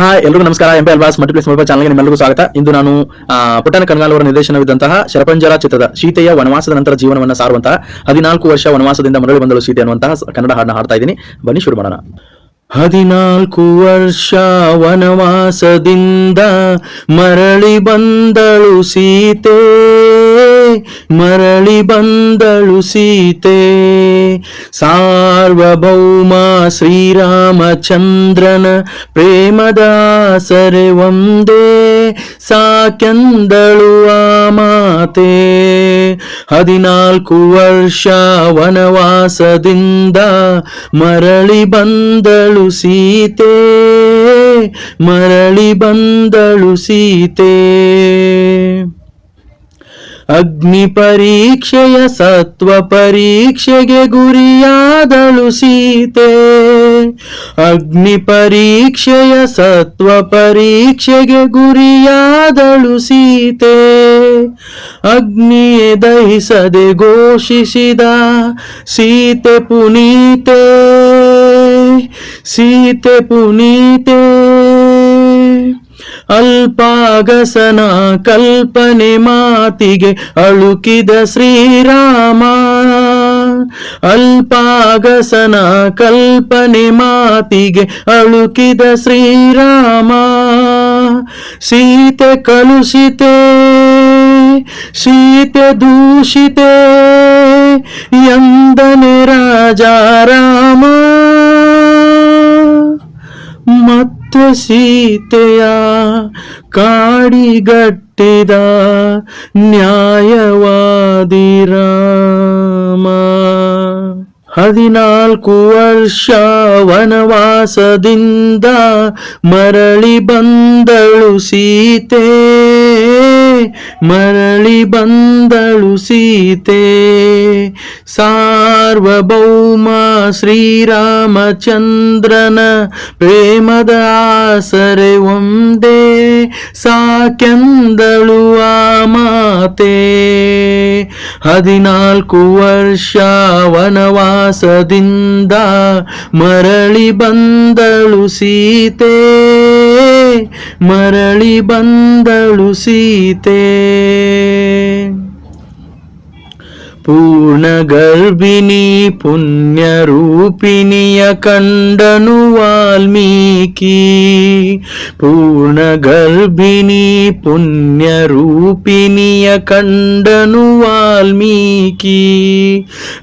Hi ಎಲ್ರಿಗೂ ನಮಸ್ಕಾರ. MP ಅಲ್ವಾಸ್ multiplex mobile ಚಾನಲ್ಗೆ ನಿಮ್ಮೆಲ್ಲರಿಗೂ ಸ್ವಾಗತ. ಇಂದು ನಾನು ಪುಟ್ಟನ ಕಣಗಾಲ್ ಅವರ ನಿರ್ದೇಶನವಿದ್ದಂತಹ ಶರಪಂಜರ ಚಿತ್ರದ ಸೀತೆಯ ವನವಾಸದ ನಂತರ ಜೀವನವನ್ನು ಸಾರುವಂತಹ ಹದಿನಾಲ್ಕು ವರ್ಷ ವನವಾಸದಿಂದ ಮರಳಿ ಬಂದಳು ಸೀತೆ ಅನ್ನುವಂತಹ ಕನ್ನಡ ಹಾಡನ್ನ ಹಾಡ್ತಾ ಇದ್ದೀನಿ. ಬನ್ನಿ ಶುರು ಮಾಡೋಣ. ಹದಿನಾಲ್ಕು ವರ್ಷ ವನವಾಸದಿಂದ ಮರಳಿ ಬಂದಳು ಸೀತೆ. ಮರಳಿ ಬಂದಳು ಸೀತೆ. ಸಾರ್ವಭೌಮ ಶ್ರೀರಾಮಚಂದ್ರನ ಪ್ರೇಮದಾಸರೆ ಒಂದೇ. ಸಾಕೆಂದಳು ಆ ಮಾತೆ. ಹದಿನಾಲ್ಕು ವರ್ಷ ವನವಾಸದಿಂದ ಮರಳಿ ಬಂದಳು ಸೀತೆ. ಮರಳಿ ಬಂದಳು ಸೀತೆ. ಅಗ್ನಿ ಪರೀಕ್ಷೆಯ ಸತ್ವ ಪರೀಕ್ಷೆಗೆ ಗುರಿಯಾದಳು ಸೀತೆ. ಅಗ್ನಿ ಪರೀಕ್ಷೆಯ ಸತ್ವ ಪರೀಕ್ಷೆಗೆ ಗುರಿಯಾದಳು ಸೀತೆ. ಅಗ್ನಿಯೇ ದಹಿಸದೆ ಘೋಷಿಸಿದ ಸೀತೆ ಪುನೀತೆ ಸೀತೆ ಪುನೀತೆ. ಅಲ್ಪಾಗಸನ ಕಲ್ಪನೆ ಮಾತಿಗೆ ಅಳುಕಿದ ಶ್ರೀರಾಮ. ಅಲ್ಪಾಗಸನ ಕಲ್ಪನೆ ಮಾತಿಗೆ ಅಳುಕಿದ ಶ್ರೀರಾಮ. ಸೀತೆ ಕಲುಷಿತೆ, ಸೀತೆ ದೂಷಿತೆ, ಎಂದನೆ ರಾಜ ರಾಮ. ಮತ್ತೆ ಸೀತೆಯ ಕಾಡಿಗಟ್ಟಿದ ನ್ಯಾಯವಾದಿ ರಾಮ ಹದಿನಾಲ್ಕು ವರ್ಷ ವನವಾಸದಿಂದ ಮರಳಿ ಬಂದಳು ಸೀತೆ. ಮರಳಿ ಬಂದಳು ಸೀತೆ. ಸಾರ್ವಭೌಮ ಶ್ರೀರಾಮಚಂದ್ರನ ಪ್ರೇಮದ ಆಸರೆ ಒಂದೇ. ಸಾಕೆಂದಳು ಆ ಮಾತೆ. ಹದಿನಾಲ್ಕು ವರ್ಷ ವನವಾಸದಿಂದ ಮರಳಿ ಬಂದಳು ಸೀತೆ. ಮರಳಿ ಬಂದಳು ಸೀತೆ. పూర్ణగర్భిణి పుణ్యరూపిణి అఖండను వాల్మీకి. పూ గుణగర్భిణీ పుణ్యరూపిణియ కండను వాల్మీకి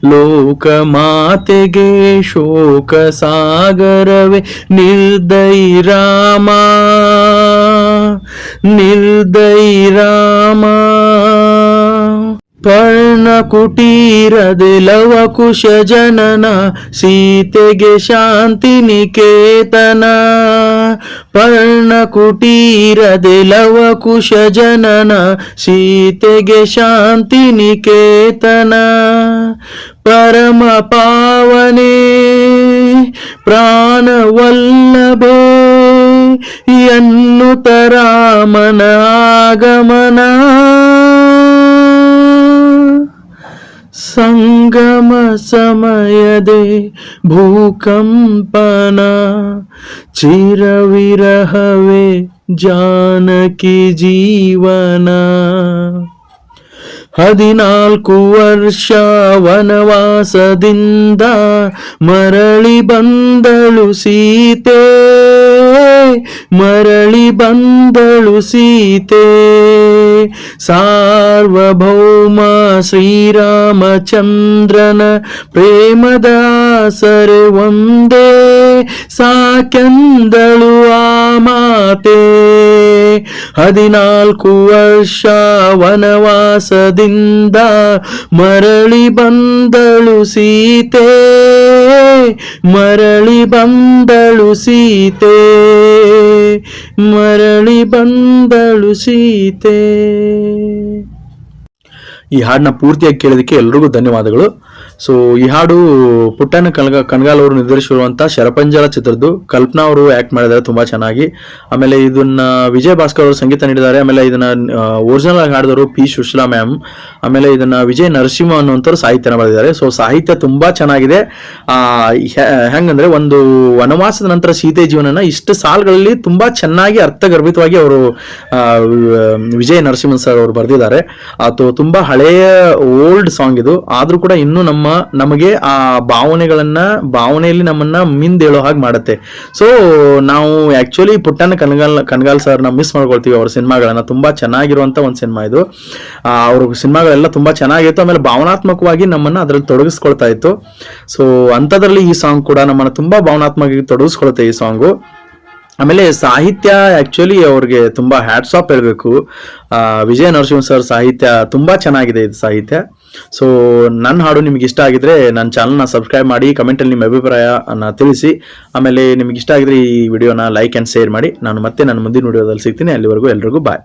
లోకమాతెగే శోక సాగరవే నిర్దయి రామా నిర్దయి రామా ನಿರ್ದೈ ಕುಟೀರದಿಲವ ಕುಶ ಜನನ ಸೀತೆಗೆ ಶಾಂತಿ ನಿಕೇತನ. ಪರ್ಣ ಕುಟೀರದಿಲವ ಕುಶ ಜನನ ಸೀತೆಗೆ ಶಾಂತಿ ನಿಕೇತನ. ಪರಮ ಪಾವನೆ ಪ್ರಾಣವಲ್ಲಭೆ ಎನ್ನುತ್ತ ರಾಮನ ಆಗಮನ. ಸಂಗಮ ಸಮಯದೆ ಭೂಕಂಪನ ಚಿರವಿರಹವೇ ಜಾನಕಿ ಜೀವನ. ಹದಿನಾಲ್ಕು ವರ್ಷ ವನವಾಸದಿಂದ ಮರಳಿ ಬಂದಳು ಸೀತೆ. ಮರಳಿ ಬಂದಳು ಸೀತೆ. ಸಾರ್ವಭೌಮ ಶ್ರೀರಾಮಚಂದ್ರನ ಪ್ರೇಮದಾಸರೆ ಒಂದೇ. ಸಾಕೆಂದಳು ಆ ಮಾತೆ. ಹದಿನಾಲ್ಕು ವರ್ಷ ವನವಾಸದಿಂದ ಮರಳಿ ಬಂದಳು ಸೀತೆ. ಮರಳಿ ಬಂದಳು ಸೀತೆ. ಮರಳಿ ಬಂದಳು ಸೀತೆ. ಈ ಹಾಡನ್ನ ಪೂರ್ತಿಯಾಗಿ ಕೇಳೋದಕ್ಕೆ ಎಲ್ರಿಗೂ ಧನ್ಯವಾದಗಳು. ಸೊ ಈ ಹಾಡು ಪುಟ್ಟನ ಕಣಗ ಕಣಗಾಲ್ ಅವರು ನಿರ್ದೇಶಿರುವಂತಹ ಶರಪಂಜರ ಚಿತ್ರದ್ದು. ಕಲ್ಪನಾ ಅವರು ಆಕ್ಟ್ ಮಾಡಿದ್ದಾರೆ ತುಂಬಾ ಚೆನ್ನಾಗಿ. ಆಮೇಲೆ ಇದನ್ನ ವಿಜಯ್ ಭಾಸ್ಕರ್ ಅವರು ಸಂಗೀತ ನೀಡಿದ್ದಾರೆ. ಆಮೇಲೆ ಇದನ್ನ ಒರಿಜಿನಲ್ ಆಗಿ ಹಾಡಿದವರು ಪಿ ಸುಶ್ಲಾ ಮ್ಯಾಮ್ ಆಮೇಲೆ ಇದನ್ನ ವಿಜಯ್ ನರಸಿಂಹ ಅನ್ನುವಂಥವ್ರು ಸಾಹಿತ್ಯನ ಬರೆದಿದ್ದಾರೆ. ಸೊ ಸಾಹಿತ್ಯ ತುಂಬಾ ಚೆನ್ನಾಗಿದೆ. ಹೆಂಗಂದ್ರೆ ಒಂದು ವನವಾಸದ ನಂತರ ಸೀತೆ ಜೀವನನ ಇಷ್ಟು ಸಾಲುಗಳಲ್ಲಿ ತುಂಬಾ ಚೆನ್ನಾಗಿ ಅರ್ಥಗರ್ಭಿತವಾಗಿ ಅವರು ವಿಜಯ್ ನರಸಿಂಹನ್ ಸರ್ ಅವರು ಬರೆದಿದ್ದಾರೆ. ಅದು ತುಂಬಾ ಹಳೆಯ, ಓಲ್ಡ್ ಸಾಂಗ್ ಇದು. ಆದ್ರೂ ಕೂಡ ಇನ್ನೂ ನಮ್ಮ ನಮಗೆ ಆ ಭಾವನೆಗಳನ್ನ, ಭಾವನೆಯಲ್ಲಿ ನಮ್ಮನ್ನ ಮಿಂದೇಳೋ ಹಾಗೆ ಮಾಡುತ್ತೆ. ಸೊ ನಾವು ಆಕ್ಚುಲಿ ಪುಟ್ಟನ ಕನಗಾಲ್ ಕನಗಾಲ್ ಸರ್ನ ಮಿಸ್ ಮಾಡ್ಕೊಳ್ತೀವಿ ಅವ್ರ ಸಿನಿಮಾಗಳನ್ನ. ತುಂಬಾ ಚೆನ್ನಾಗಿರುವಂತ ಒಂದು ಸಿನಿಮಾ ಇದು. ಅವ್ರ ಸಿನಿಮಾಗಳೆಲ್ಲ ತುಂಬಾ ಚೆನ್ನಾಗಿತ್ತು. ಆಮೇಲೆ ಭಾವನಾತ್ಮಕವಾಗಿ ನಮ್ಮನ್ನ ಅದ್ರಲ್ಲಿ ತೊಡಗಿಸ್ಕೊಳ್ತಾ ಇತ್ತು. ಸೊ ಅಂಥದ್ರಲ್ಲಿ ಈ ಸಾಂಗ್ ಕೂಡ ನಮ್ಮನ್ನ ತುಂಬಾ ಭಾವನಾತ್ಮಕವಾಗಿ ತೊಡಗಿಸ್ಕೊಳುತ್ತೆ ಈ ಸಾಂಗು ಆಮೇಲೆ ಸಾಹಿತ್ಯ ಆಕ್ಚುಲಿ ಅವ್ರಿಗೆ ತುಂಬಾ ಹ್ಯಾಟ್ಸ್ ಆಫ್ ಹೇಳಬೇಕು. ವಿಜಯ ನರಸಿಂಹ ಸರ್ ಸಾಹಿತ್ಯ ತುಂಬಾ ಚೆನ್ನಾಗಿದೆ ಇದು ಸಾಹಿತ್ಯ. ಸೊ ನನ್ನ ಹಾಡು ನಿಮ್ಗೆ ಇಷ್ಟ ಆಗಿದ್ರೆ ನನ್ನ ಚಾನಲ್ನ ಸಬ್ಸ್ಕ್ರೈಬ್ ಮಾಡಿ ಕಮೆಂಟಲ್ಲಿ ನಿಮ್ಮ ಅಭಿಪ್ರಾಯನ ತಿಳಿಸಿ. ಆಮೇಲೆ ನಿಮ್ಗೆ ಇಷ್ಟ ಆಗಿದ್ರೆ ಈ ವಿಡಿಯೋನ ಲೈಕ್ ಆ್ಯಂಡ್ ಶೇರ್ ಮಾಡಿ. ನಾನು ಮತ್ತೆ ನನ್ನ ಮುಂದಿನ ವಿಡಿಯೋದಲ್ಲಿ ಸಿಗ್ತೀನಿ. ಅಲ್ಲಿವರೆಗೂ ಎಲ್ರಿಗೂ ಬಾಯ್